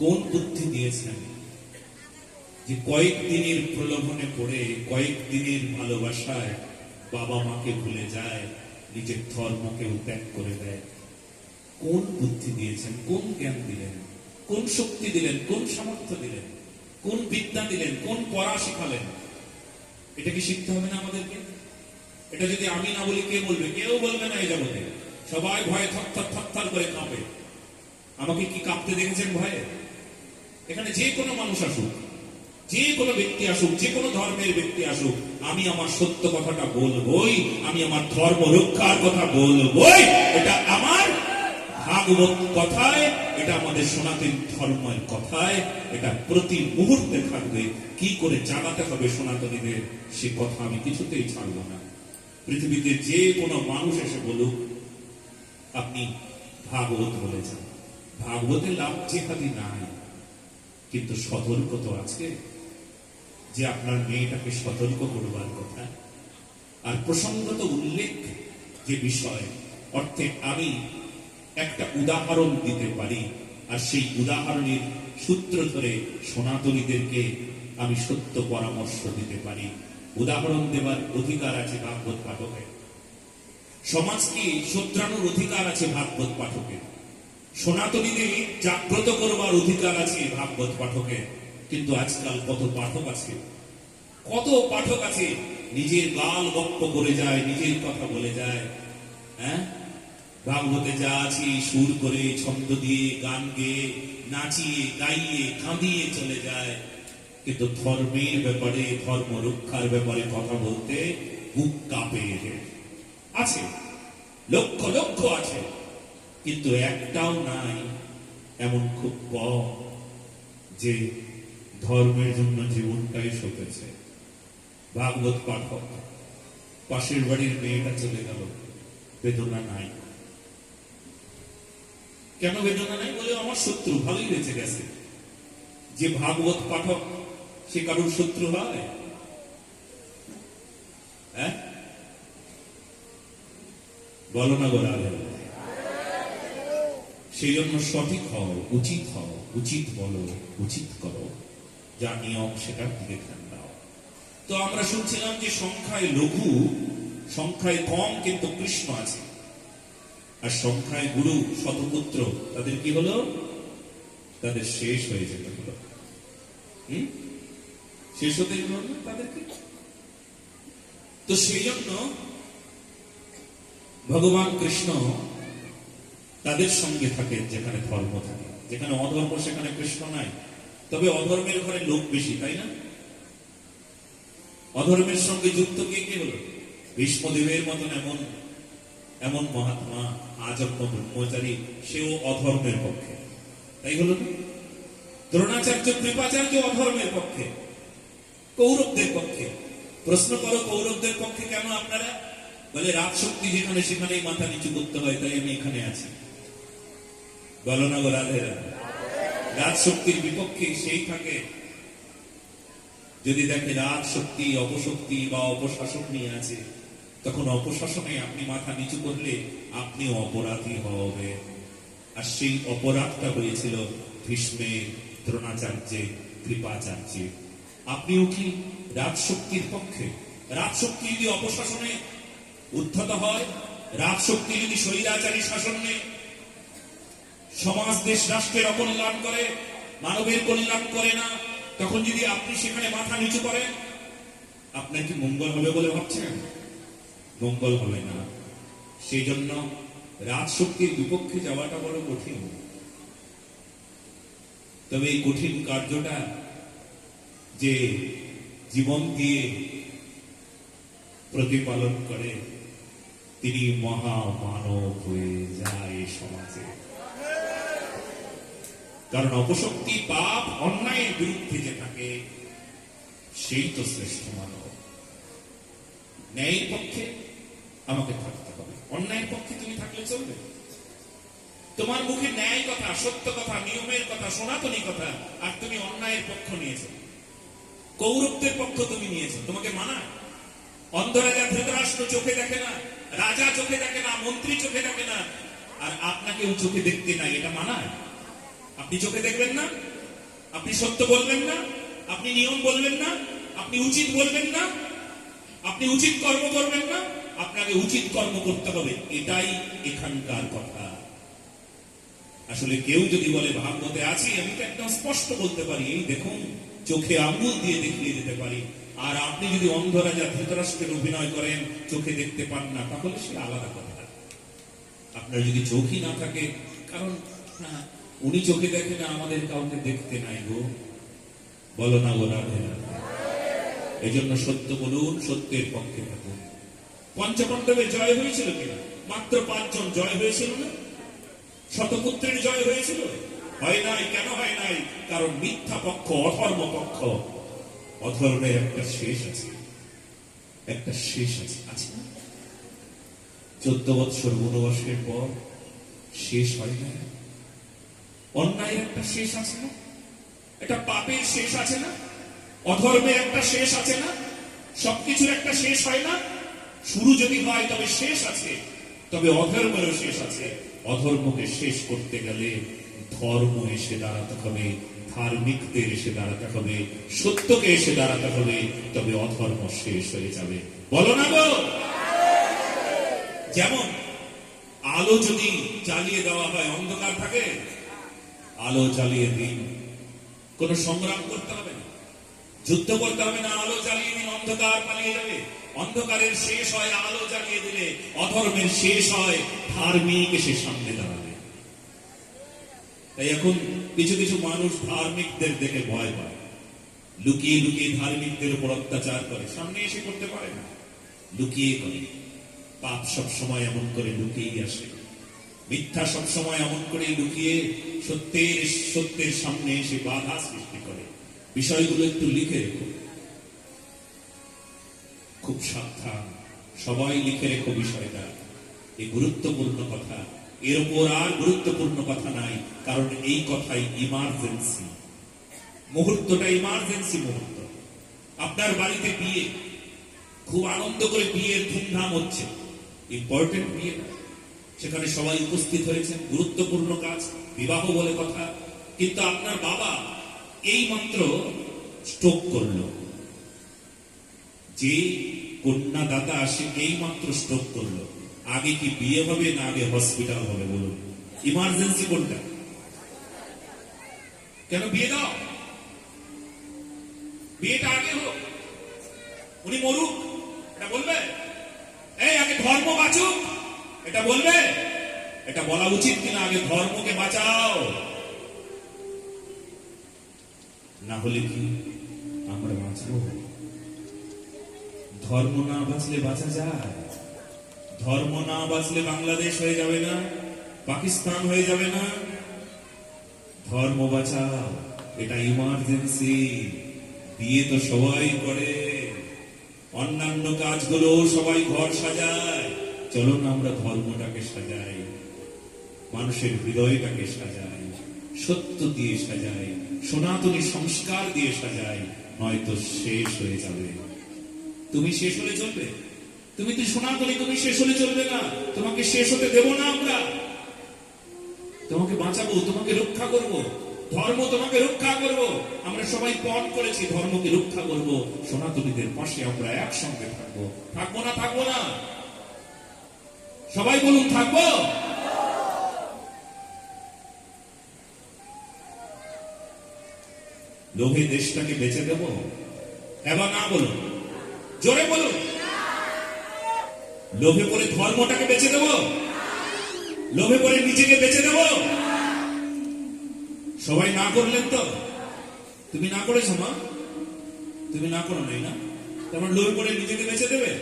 কোন বুদ্ধি দিয়েছেন? যে কয়েক দিনের প্রলোভনে পড়ে কয়েক দিনের ভালোবাসায় বাবা মাকে ভুলে যায়, নিজের ধর্মকেও ত্যাগ করে দেয়। কোন বুদ্ধি দিয়েছেন? কোন জ্ঞান দিলেন? কোন শক্তি দিলেন? কোন সামর্থ্য দিলেন? কোন বিদ্যা দিলেন? কোন পড়া শিখালেন? এটা কি শিখতে হবে না আমাদেরকে? এটা যদি আমি না বলি, কে বলবে? কেউ বলবে না এই জগতে। সবাই ভয়ে থরথর থরথর করে কাঁপে। আমাকে কি কাঁপতে দেখেছেন ভয়ে? এখানে যে কোনো মানুষ আসুক, যে কোনো ব্যক্তি আসুক, যে কোনো ধর্মের ব্যক্তি আসুক, আমি আমার সত্য কথাটা বলবই, আমি আমার ধর্ম রক্ষার কথা বলবই, এটা আমার ভাগবত কথায়, এটা আমাদের সনাতন ধর্মের কথায়, এটা প্রতি মুহূর্তে থাকবে। কি করে জানাতে হবে সনাতনীদের, সে কথা আমি কিছুতেই ছাড়ব না। পৃথিবীতে যে কোনো মানুষ এসে বলুক, আপনি ভাগবত বলেছেন। ভাগবতের লাভ জেহাদি নাই কিন্তু সতর্ক তো আছে যে আপনার মেয়েটাকে সতর্ক করবার কথা। আর প্রসঙ্গত উল্লেখ যে বিষয়, অর্থে আমি একটা উদাহরণ দিতে পারি, আর সেই উদাহরণের সূত্র ধরে সনাতনীদেরকে আমি সত্য পরামর্শ দিতে পারি। উদাহরণ দেবার অধিকার আছে ভাগবত পাঠকের। সমাজকে শোধরানোর অধিকার আছে ভাগবত পাঠকের? সনাতনীদের জাগ্রত করবার অধিকার আছে ভাগবত পাঠকের কিন্তু আজকাল কত পাঠক আছে? কত পাঠক আছে? নিজের গাল বক্ত করে যায়, নিজের কথা বলে যায়। হ্যাঁ? ভাগবতে যা আছে, সুর করে, ছন্দ দিয়ে, গান গেয়ে, নাচিয়ে, গাইয়ে, কাঁদিয়ে চলে যায়। কিন্তু ধর্মের ব্যাপারে, ধর্ম রক্ষার ব্যাপারে কথা বলতে বুক কাঁপে। আছে। লক্ষ লক্ষ আছে। কিন্তু একটাও নাই, এমন খুব কম, যে ধর্মের জন্য জীবনটাই সতেছে। ভাগবত পাঠক, পাশের বাড়ির মেয়েটা চলে গেল, বেদনা নাই। কেন বেদনা নাই বলে আমার শত্রু ভালোই বেঁচে গেছে। যে ভাগবত পাঠক, সে কারোর শত্রু হয়? হ্যাঁ? বলো না গোরা সেই জন্য সঠিক হও, উচিত হও, উচিত বলো, উচিত করো। যা নিয়ম সেটার দিকে ধ্যান দাও তো আমরা শুনছিলাম যে সংখ্যায় লঘু, সংখ্যায় কম, কিন্তু কৃষ্ণ আছে। আর সংখ্যায় গুরু, শতপুত্র, তাদের কি হলো? তাদের শেষ হয়ে যেতে হলো। হুম? শেষ হতে হলো তাদেরকে? তো সেই জন্য ভগবান কৃষ্ণ তাদের সঙ্গে থাকে, যেখানে ধর্ম থাকে। যেখানে অধর্ম, সেখানে কৃষ্ণ নাই। তবে অধর্মের ঘরে লোক বেশি, তাই না? অধর্মের সঙ্গে যুক্ত কে কে হলো? ভীষ্মদেবের মতন এমন এমন মহাত্মা আজন্ম ব্রহ্মচারী, সেও অধর্মের পক্ষে। তাই হলো দ্রোণাচার্য, কৃপাচার্য অধর্মের পক্ষে, কৌরবদের পক্ষে। প্রশ্ন করো, কৌরবদের পক্ষে কেন আপনারা? বলে, রাজশক্তি যেখানে, সেখানেই মাথা নিচু করতে হয়, তাই আমি এখানে আছি। বলো না গো রাধেরা। শক্তির বিপক্ষে সেই থাকে যদি দেখে রাত শক্তি অপশক্তি বা অপশাসন নিয়ে আছে, তখন অপশাসনে আপনি মাথা নিচু করলে আপনিও অপরাধী হবে। আর সেই অপরাধটা হয়েছিল ভীষ্মের দ্রোণাচার্যে, কৃপাচার্যে। আপনিও কি রাজশক্তির পক্ষে। রাজশক্তি যদি অপশাসনে উদ্ধত হয়, রাজশক্তি যদি স্বৈরাচারী শাসনে সমাজ, দেশ, রাষ্ট্রের অকল্যাণ করে, মানবের কল্যাণ করে না, তখন যদি আপনি সেখানে মাথা নিচু করেন, আপনার কি মঙ্গল হবে বলে ভাবছেন? মঙ্গল হবে না। সেই জন্য রাজশক্তির বিপক্ষে যাওয়াটা বড় কঠিন। তবে এই কঠিন কার্যটা যে জীবন দিয়ে প্রতিপালন করে, তিনি মহামানব হয়ে যায় সমাজে। কারণ অপশক্তি পাপ অন্যায়ের বিরুদ্ধে যে থাকে, সেই তো শ্রেষ্ঠ মানব। ন্যায়ের পক্ষে আমাকে থাকতে হবে। অন্যায়ের পক্ষে তুমি থাকলে চলবে। তোমার মুখে ন্যায় কথা, সত্য কথা, নিয়মের কথা, সনাতনী কথা, আর তুমি অন্যায়ের পক্ষ নিয়েছো। কৌরবদের পক্ষ তুমি নিয়েছো। তোমাকে মানা। অন্ধরাজা ধৃতরাষ্ট্র চোখে দেখে না, রাজা চোখে দেখে না, মন্ত্রী চোখে দেখে না, আর আপনাকেও চোখে দেখতে নাই, এটা মানায়। আপনি চোখে দেখবেন না, আপনি সত্য বলবেন না, আপনি নিয়ম বলবেন না, আপনি উচিত বলবেন না, আপনি উচিত কর্ম করবেন না, আপনাকে উচিত কর্ম করতে হবে, এটাই এখানকার কথা। আসলে কেউ যদি বলে, ভাগবতে আছি, আমি তো একদম স্পষ্ট বলতে পারি। এই দেখুন, চোখে আঙুল দিয়ে দেখিয়ে দিতে পারি। আর আপনি যদি অন্ধরাজা ধৃতরাষ্ট্রের অভিনয় করেন, চোখে দেখতে পান না, তাহলে সে আলাদা কথা। আপনার যদি চোখই না থাকে, কারণ উনি চোখে দেখে না, আমাদের কাউকে দেখতে নাই গো। বলো না গো রাধে। এই জন্য সত্য বলুন, সত্যের পক্ষে থাকুন। পঞ্চপাণ্ডবের জয় হয়েছিল কিনা মাত্র পাঁচজন জয় হয়েছিল না? শতপুত্রের জয় হয়েছিল? হয় নাই, কেন হয় নাই? কারণ মিথ্যা পক্ষ, অধর্ম পক্ষ। অধর্মের একটা শেষ আছে। একটা শেষ আছে। আছে। চোদ্দ বৎসর বনবাসের পর শেষ হয় না? অন্যায় একটা শেষ আছে না? এটা পাপের শেষ আছে না? অধর্মের একটা শেষ আছে না? সবকিছুর একটা শেষ হয় না? শুরু যদি হয় তবে শেষ আছে, তবে অধর্মেরও শেষ আছে। অধর্মকে শেষ করতে গেলে ধর্ম এসে দাঁড়াতে হবে, ধার্মিকদের এসে দাঁড়াতে হবে, সত্যকে এসে দাঁড়াতে হবে, তবে অধর্ম শেষ হয়ে যাবে। বলো না গো! যেমন আলো যদি জ্বালিয়ে দেওয়া হয় অন্ধকার থাকে আলো জ্বালিয়ে দিন। কোন সংগ্রাম করতে হবে না। যুদ্ধ করতে হবে না, আলো জ্বালিয়ে দিন, অন্ধকার পালিয়ে যাবে। অন্ধকারের শেষ হয়, আলো জ্বালিয়ে দিলে অধর্মের শেষ হয়, ধার্মিক এসে সামনে দাঁড়াবে। তাই এখন কিছু কিছু মানুষ ধার্মিকদের দেখে ভয় পায়। লুকিয়ে লুকিয়ে ধার্মিকদের উপর অত্যাচার করে। সামনে এসে করতে পারে না। লুকিয়ে করে। পাপ সব সময় এমন করে লুকিয়ে আসে। মিথ্যা সব সময় এমন করে লুকিয়ে সত্যের সত্যের সামনে এসে বাধা সৃষ্টি করে। বিষয়গুলো একটু লিখে রেখো। খুব সাবধান। সবাই লিখে রেখো বিষয়টা। এই গুরুত্বপূর্ণ কথা। এর উপর আর গুরুত্বপূর্ণ কথা নাই, কারণ এই কথাই ইমার্জেন্সি মুহূর্তটা ইমার্জেন্সি মুহূর্ত। আপনার বাড়িতে বিয়ে। খুব আনন্দ করে বিয়ের ধুমধাম হচ্ছে। ইম্পর্টেন্ট বিয়ে না। সেখানে সবাই উপস্থিত হয়েছেন। গুরুত্বপূর্ণ কাজ, বিবাহ বলে কথা। কিন্তু আপনার বাবা এই মাত্র স্ট্রোক করল। যে কন্যা দাতা আসে, এই মাত্র স্ট্রোক করল। আগে কি বিয়ে হবে না আগে হসপিটাল হবে বলুন। ইমার্জেন্সি কোনটা? কেন বিয়ে দাও? বিয়েটা আগে হোক। উনি মরুক। এটা বলবে? এই, আগে ধর্ম বাঁচুক। এটা বলবে? এটা বলা উচিত কিনা? আগে ধর্মকে বাঁচাও। না হলে কি আমরা বাঁচবো? ধর্ম না বাঁচলে বাঁচা যায়। ধর্ম না বাঁচলে বাংলাদেশ হয়ে যাবে না, পাকিস্তান হয়ে যাবে না। ধর্ম বাঁচাও, এটা ইমার্জেন্সি বিয়ে তো সবাই করে। অন্যান্য কাজগুলো সবাই ঘর সাজায়। চলো না আমরা ধর্মটাকে সাজাই, মানুষের হৃদয়টাকে সাজাই, সত্য দিয়ে সাজাই, সনাতনী সংস্কার দিয়ে সাজাই, নয়তো শেষ হয়ে যাবে। তুমি শেষ হলে চলবে? তুমি তো সনাতনী, তুমি শেষ হলে চলবে না। তোমাকে শেষ হতে দেব না আমরা। তোমাকে বাঁচাবো, তোমাকে রক্ষা করব। ধর্ম তোমাকে রক্ষা করব। আমরা সবাই পণ করেছি, ধর্মকে রক্ষা করব। সনাতনীদের পাশে আমরা একসঙ্গে থাকব। থাকব না থাকব না। সবাই বলুন, থাকব? লোভে দেশটাকে বেঁচে দেব? এবার না বলুন। জোরে বলুন। লোভে পড়ে ধর্মটাকে বেঁচে দেব? লোভে পড়ে নিজেকে বেঁচে দেব? সবাই না করলেন তো? তুমি না করেছ, মা? তুমি না করো নাই না? তারপর লোভে পড়ে নিজেকে বেঁচে দেবে?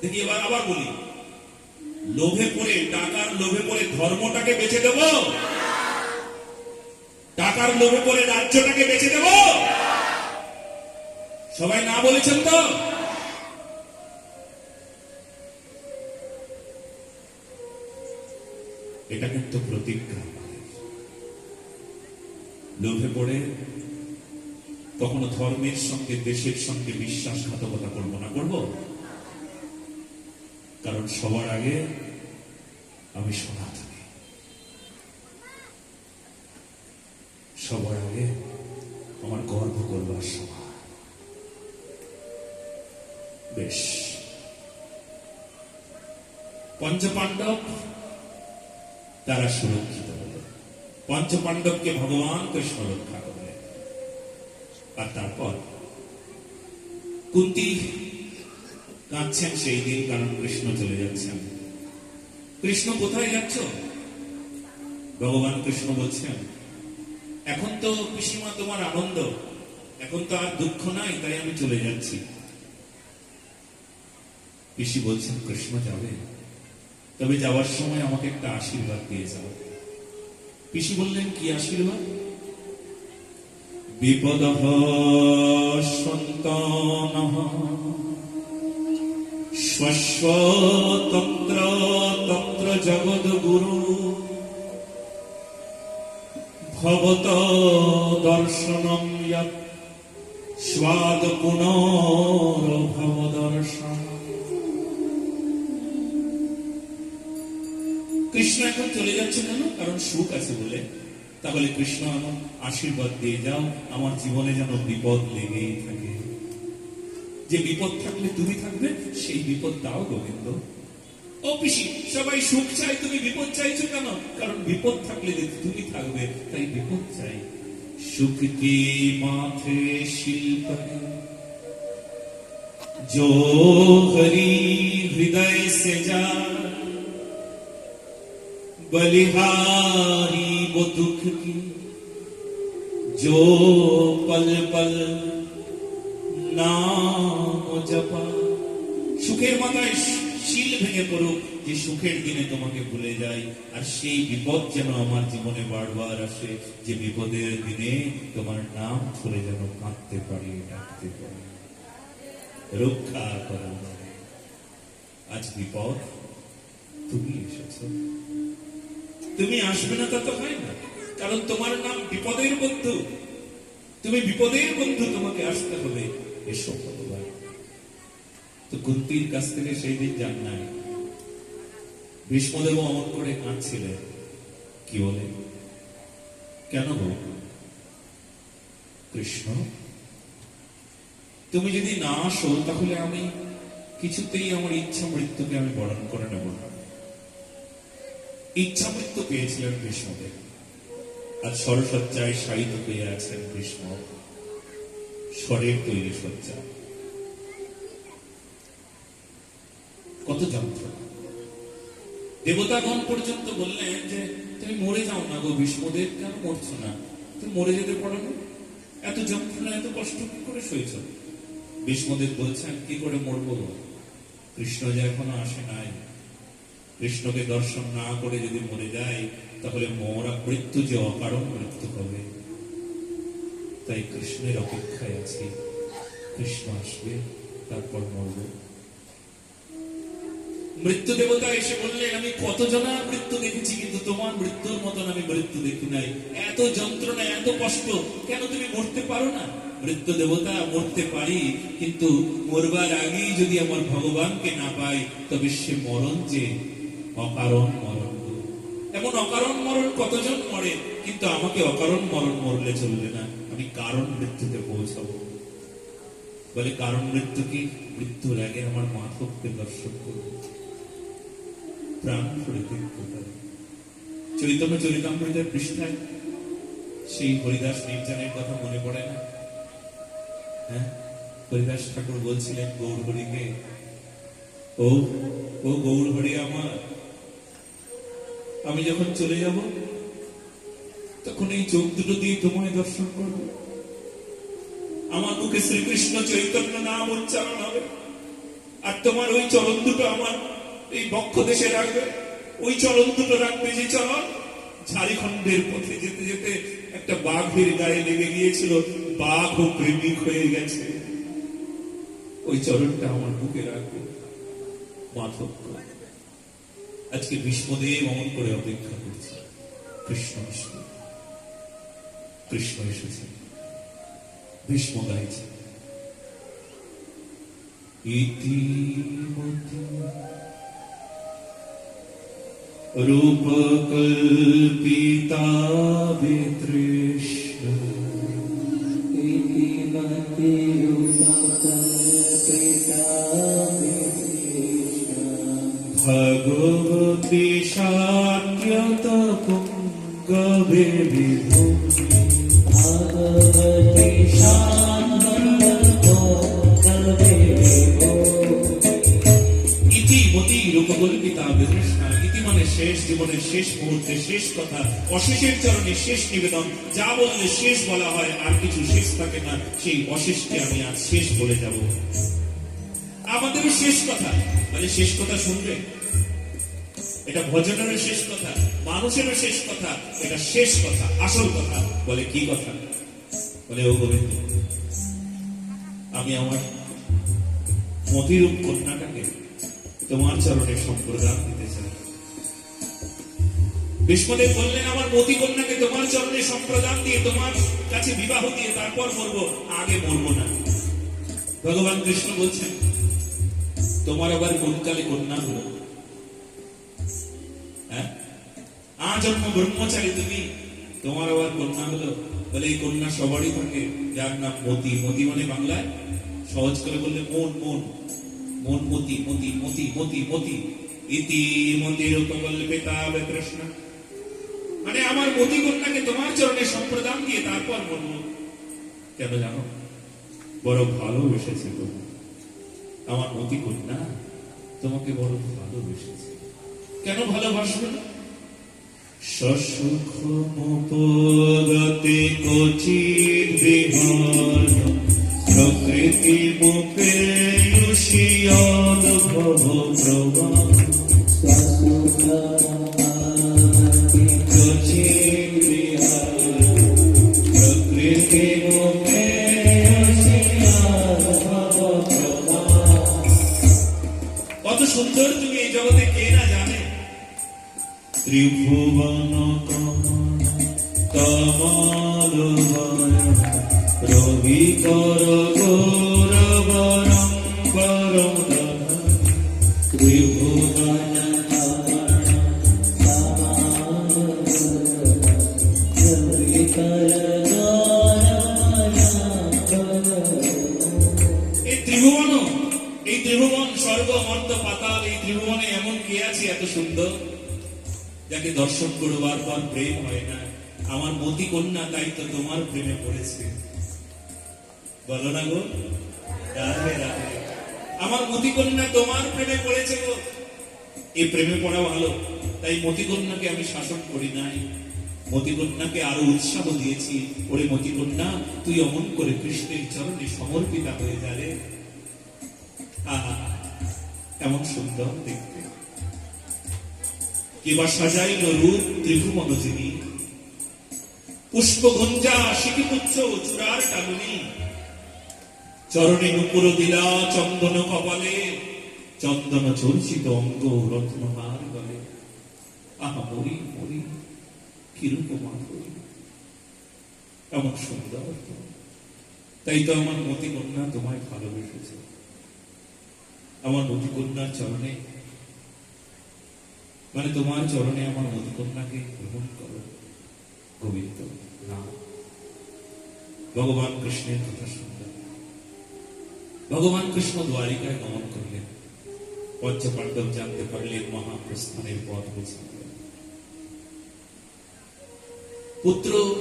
দেখি এবার, আবার বলি। লোভে পড়ে, টাকার লোভে পড়ে ধর্মটাকে বেঁচে দেব? টাকার লোভে পড়ে রাজ্যটাকে বেঁচে দেব? সবাই না বলেছেন তো? এটা কিন্তু প্রতিজ্ঞা। লোভে পড়ে কখনো ধর্মের সঙ্গে, দেশের সঙ্গে বিশ্বাসঘাতকতা করব না, করব? কারণ সবার আগে আমি সনাতনী সবার আগে আমার গর্ব করবার সময়। বেশ। পঞ্চপাণ্ডব তারা সুরক্ষিত হল, পঞ্চপাণ্ডবকে ভগবান কৃষ্ণ রক্ষা করলেন আর তারপর কুন্তি কাঁদছেন সেই দিন কারণ কৃষ্ণ চলে যাচ্ছেন। কৃষ্ণ কোথায় যাচ্ছ? ভগবান কৃষ্ণ বলছেন, এখন তো পিসিমা তোমার আনন্দ, এখন তো আর দুঃখ নাই, তাই আমি চলে যাচ্ছি। পিসি বলছেন, কৃষ্ণ যাবে। তবে যাওয়ার সময় আমাকে একটা আশীর্বাদ দিয়ে যাও। পিসি বললেন, কি আশীর্বাদ? বিপদ সন্তান স্বস্বতন্ত্র তন্ত্র জগদ গুরু ভবত দর্শনম স্বাদ পুনর্ভব দর্শন কৃষ্ণ এখন চলে যাচ্ছে কেন? কারণ সুখ আছে বলে। তাহলে কৃষ্ণ আমার আশীর্বাদ দিয়ে যাও, আমার জীবনে যেন বিপদ লেগেই থাকে। যে বিপদ থাকলে তুমি থাকবে সেই বিপদ দাও গোবিন্দ ও পিসি সবাই সুখ চাই তুমি বিপদ চাইছো কেন কারণ বিপদ থাকলে যে তুমি থাকবে তাই বিপদ চাই সুখ কি মাথে শিল্প जो हरि हृदय से जा बलिहारी वो दुख की जो पल पल নাম জপা। সুখের মাথায় শিল ভেঙে পড়ুক, যে সুখের দিনে তোমাকে ভুলে যাই। আর সেই বিপদ যেন আমার জীবনে বারবার আসে, যে বিপদের দিনে তোমার নাম ধরে যেন কাঁদতে পারি, ডাকতে পারি। রক্ষা করো আজ বিপদ, তুমি এসেছ। তুমি আসবে না তা তো হয় না, কারণ তোমার নাম বিপদের বন্ধু। তুমি বিপদের বন্ধু, তোমাকে আসতে হবে। এসো ভগবান তো কুন্তির কাছ থেকে সেই দিন জান নাই। ভীষ্মদেব অমন করে কাঁদছিলেন। কি বলে? কেন গো? কৃষ্ণ, তুমি যদি না আসো, তাহলে আমি কিছুতেই আমার ইচ্ছা মৃত্যুকে আমি বরণ করে নেব না। ইচ্ছা মৃত্যু পেয়েছিলেন ভীষ্মদেব। আজ সরসজ্জায় শায়িত হয়ে আছেন ভীষ্ম। স্বরের তৈরি সজ্জা। কত যন্ত্রণা দেবতাগণ পর্যন্ত বললেন যে, তুমি মরে যাও না গো ভীষ্মদেব, কেন মরছো না? তুমি মরে যেতে পারো না? এত যন্ত্রণা এত কষ্ট কি করে সইছ? ভীষ্মদেব বলছেন, কি করে মরবো? কৃষ্ণ যে এখনও আসে নাই। কৃষ্ণকে দর্শন না করে যদি মরে যায়, তাহলে মরা মৃত্যু যে অকারণ মৃত্যু হবে। তাই কৃষ্ণের অপেক্ষায় আছি কৃষ্ণ আসবে তারপর মরব মৃত্যু দেবতা এসে বললেন আমি কত জনার মৃত্যু দেখেছি কিন্তু তোমার মৃত্যুর মতন আমি মৃত্যু দেখি নাই। এত যন্ত্রণা, এত কষ্ট, কেন তুমি মরতে পারো না? মৃত্যু দেবতা, মরতে পারি, কিন্তু মরবার আগেই যদি আমার ভগবানকে না পাই, তবে সে মরণ যে অকারণ মরণ। এমন অকারণ মরণ কতজন মরে, কিন্তু আমাকে অকারণ মরণ মরলে চলবে না। আমি কারণ মৃত্যুতে পৌঁছাবো। বলে কারণ মৃত্যু কি মৃত্যুর আগে আমার মাধবকে দর্শন করব প্রাণ ভরে দেখতে পারি পৃষ্ঠায় সেই হরিদাস নির্জনের কথা মনে পড়ে না? হ্যাঁ? হরিদাস ঠাকুর বলছিলেন, গৌর ও ও গৌর হরি আমার। আমি যখন চলে যাব তখন এই চোখ দুটো দিয়ে তোমায় দর্শন করব আমার মুখে শ্রীকৃষ্ণ চৈতন্য নাম উচ্চারণ হবে। আর তোমার ওই চরণ দুটো আমার এই বক্ষ দেশে রাখবে। ওই চরণ দুটো রাখবে যে চরণ ঝাড়খণ্ডের পথে যেতে যেতে একটা বাঘের গায়ে লেগে গিয়েছিল। বাঘ ও প্রেমিক হয়ে গেছে। ওই চরণটা আমার বুকে রাখবে। মাধব আজকে ভীষ্মদেব অমন করে অপেক্ষা করছে। কৃষ্ণ এসে কৃষ্ণ এসেছে ভীষ্ম গাইছে ইতিমধ্যে রূপকল্পিতা বিতৃষ্ণ ভগবতী সাক্ষ্যত পুঙ্গবে বিভূমি ইতি মতি আর শেষ বলে যাব। আমাদেরও শেষ কথা মানে শেষ কথা শুনবে এটা ভজনেরও শেষ কথা, মানুষেরও শেষ কথা, এটা শেষ কথা, আসল কথা, বলে কি কথা? বলে ও গোবিন্দ আমি আমার মতিরূপ কন্যাটাকে তোমার চরণে সম্প্রদান দিতে চাই। বিষ্ণুদেব বললেন, আমার মতি কন্যাকে তোমার চরণে সম্প্রদান দিয়ে তোমার কাছে বিবাহ দিয়ে তারপর মরবো, আগে মরবো না। ভগবান কৃষ্ণ বলছেন, তোমার আবার কোন কালে কন্যা হলো। হ্যাঁ? আজন্ম ব্রহ্মচারী তুমি, তোমার আবার কন্যা হলো? বলে এই কন্যা সবারই থাকে। যার নাম মতি। মতি মানে বাংলায় সহজ করে বললে মন মন। মন, মতি মতি মতি মতি মতি। ইতি মতির উপকল্পিতা কৃষ্ণ। মানে আমার মতি কন্যাকে তোমার চরণে সম্প্রদান দিয়ে তারপর বলব কেন জানো? বড় ভালোবেসেছে তুমি আমার মতি কন্যা তোমাকে বড় ভালোবেসেছে। কেন ভালোবাসবে না? সসুখমপগতে কচির বিহার। এমন কে আছে এত সুন্দর? যাকে দর্শন করবার পর প্রেম হয় না। আমার মতি কন্যা, তাই তো তোমার প্রেমে পড়েছে। বলো না গো রাধে রাধে আমার মতি কন্যা তোমার প্রেমে পড়েছে গো। এই প্রেমে পড়া ভালো, তাই মতি কন্যাকে আমি শাসন করি নাই। মতি কন্যাকে আরও উৎসাহ দিয়েছি। ওরে মতি কন্যা তুই অমন করে কৃষ্ণের চরণে সমর্পিতা হয়ে যাবে আহা এমন সুন্দর দেখতে। কিবা সাজাইল রূপ ত্রিভুবন যিনি। পুষ্প গুঞ্জা শিখিপুচ্ছ চূড়ার টানুনি। চরণে নুপুর দিলা চন্দন কপালে, চন্দন চর্চিত অঙ্গ রত্নহার গলে। আহা, মরি মরি কিরূপ মাধুরী এমন সুন্দর তাই তো আমার মতি কন্যা তোমায় ভালোবেসেছে। আমার মতি কন্যার চরণে মানে তোমার চরণে আমার মধুকন্যাকে গ্রহণ করো, গোবিন্দ, না। ভগবান কৃষ্ণের কথা ভগবান কৃষ্ণ দ্বারিকায় গমন করলেন। পঞ্চপাণ্ডব জানতে পারলেন মহাপ্রস্থানের পথ বুঝে। পুত্র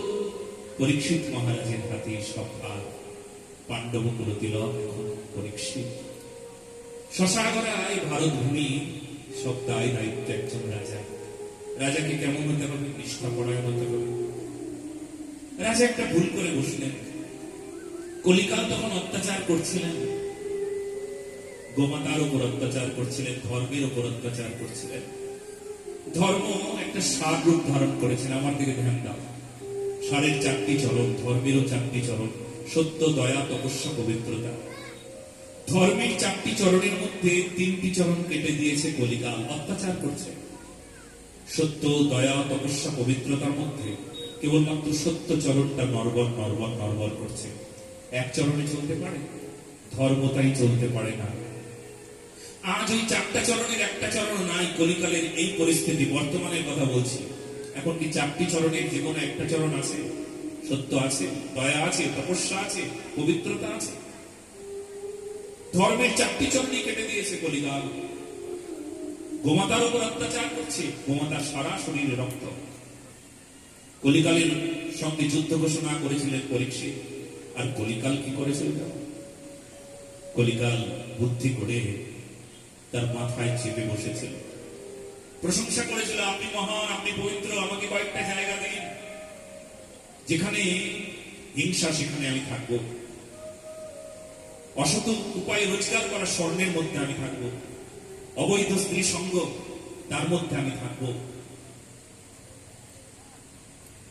পরীক্ষিত মহারাজের হাতে ভার পাণ্ডব তিলক এখন পরীক্ষিত। শশাগরা এই ভারত ভূমি সব দায় দায়িত্ব একজন রাজা। রাজাকে কেমন হতে হবে? নিষ্ঠা পরায়ণ হতে হবে। রাজা একটা ভুল করে বসলেন। কলিকাল তখন অত্যাচার করছিলেন। গোমাতার উপর অত্যাচার করছিলেন, ধর্মের উপর অত্যাচার করছিলেন। ধর্ম একটা সার রূপ ধারণ করেছেন আমার দিকে ধ্যান দাও। সারের চারটি চরণ ধর্মেরও চারটি চরণ সত্য, দয়া, তপস্যা, পবিত্রতা। ধর্মের চারটি চরণের মধ্যে তিনটি চরণ কেটে দিয়েছে কলিকাল অত্যাচার করছে। সত্য, দয়া, তপস্যা, পবিত্রতার মধ্যে কেবলমাত্র সত্য চরণটা নরবর নরবর নরবর করছে। এক চরণে চলতে পারে ধর্মতাই চলতে পারে না। আজ ওই চারটা চরণের একটা চরণ নাই, কলিকালের এই পরিস্থিতি বর্তমানের কথা বলছি। এখন কি চারটি চরণের যে কোনো একটা চরণ আছে? সত্য আছে, দয়া আছে, তপস্যা আছে, পবিত্রতা আছে। ধর্মের চারটি চন্ডি কেটে দিয়েছে কলিকাল। গোমাতার উপর অত্যাচার করছে গোমাতার সারা শরীরে রক্ত। কলিকালের সঙ্গে যুদ্ধ ঘোষণা করেছিলেন পরীক্ষিত। আর কলিকাল কি করেছিল কলিকাল বুদ্ধি করে তার মাথায় চেপে বসেছিল প্রশংসা করেছিল, আপনি মহান, আপনি পবিত্র, আমাকে কয়েকটা জায়গা দিন। যেখানে হিংসা, সেখানে আমি থাকব। অসত উপায়ে রোজগার করা স্বর্ণের মধ্যে আমি থাকব। অবৈধ স্ত্রী সঙ্গ, তার মধ্যে আমি থাকব।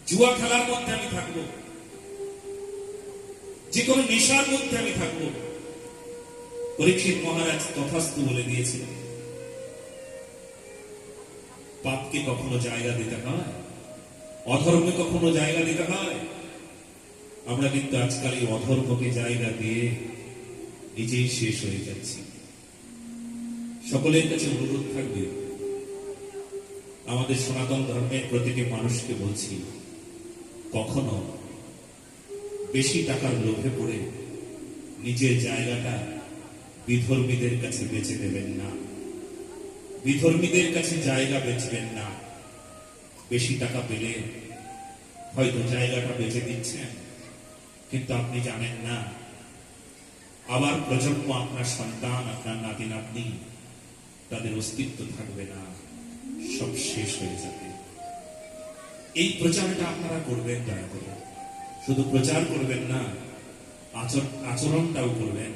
জুয়া খেলার মধ্যে আমি থাকব। যে কোনো নেশার মধ্যে আমি থাকব। পরীক্ষিত মহারাজ তথাস্তু বলে দিয়েছিলেন পাপকে কখনো জায়গা দিতে হয় অধর্মে কখনো জায়গা দিতে হয়। আমরা কিন্তু আজকাল এই অধর্মকে জায়গা দিয়ে নিজেই শেষ হয়ে যাচ্ছি। সকলের কাছে অনুরোধ থাকবে, আমাদের সনাতন ধর্মের প্রতিটি মানুষকে বলছি, কখনো বেশি টাকার লোভে পড়ে নিজের জায়গাটা বিধর্মীদের কাছে বেচে দেবেন না। বিধর্মীদের কাছে জায়গা বেচবেন না। বেশি টাকা পেলে হয়তো জায়গাটা বেচে দিচ্ছেন, কিন্তু আপনি জানেন না আবার প্রজন্ম, আপনার সন্তান, আপনার নাতি নাতনি তাদের অস্তিত্ব থাকবে না, সব শেষ হয়ে যাবে। এই প্রচারটা আপনারা করবেন, দয়া করে। শুধু প্রচার করবেন না, আচর- আচরণটাও করবেন।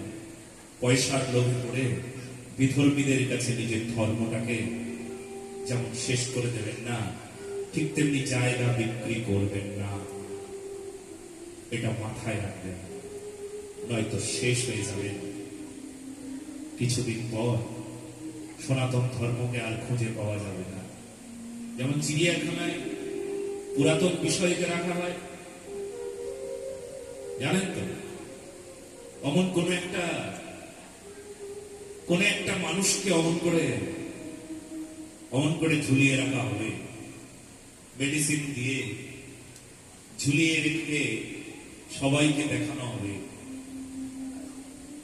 পয়সার লোভে পড়ে বিধর্মীদের কাছে নিজের ধর্মটাকে যেমন শেষ করে দেবেন না, ঠিক তেমনি জায়গা বিক্রি করবেন না। এটা মাথায় রাখবেন। নয়তো শেষ হয়ে যাবে। কিছুদিন পর সনাতন ধর্মকে আর খুঁজে পাওয়া যাবে না। যেমন চিড়িয়াখানায় পুরাতন বিষয়কে রাখা হয় জানেন তো? অমন কোন একটা কোন একটা মানুষকে অমন করে অমন করে ঝুলিয়ে রাখা হবে। মেডিসিন দিয়ে ঝুলিয়ে রেখে সবাইকে দেখানো হবে।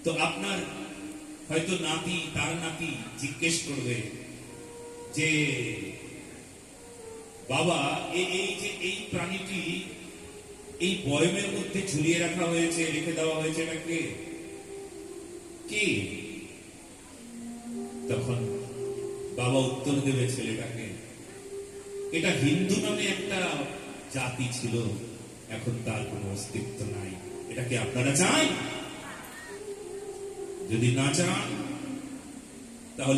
তো আপনার হয়তো নাতি, তার নাতি জিজ্ঞেস করবে যে, বাবা এই যে এই প্রাণীটি এই বয়মের মধ্যে ঝুলিয়ে রাখা হয়েছে রেখে দেওয়া হয়েছে এটা কে কে? তখন বাবা উত্তর দেবে ছেলেটাকে, এটা হিন্দু নামে একটা জাতি ছিল, এখন তার কোনো অস্তিত্ব নাই। এটা কি আপনারা চান? যদি না চান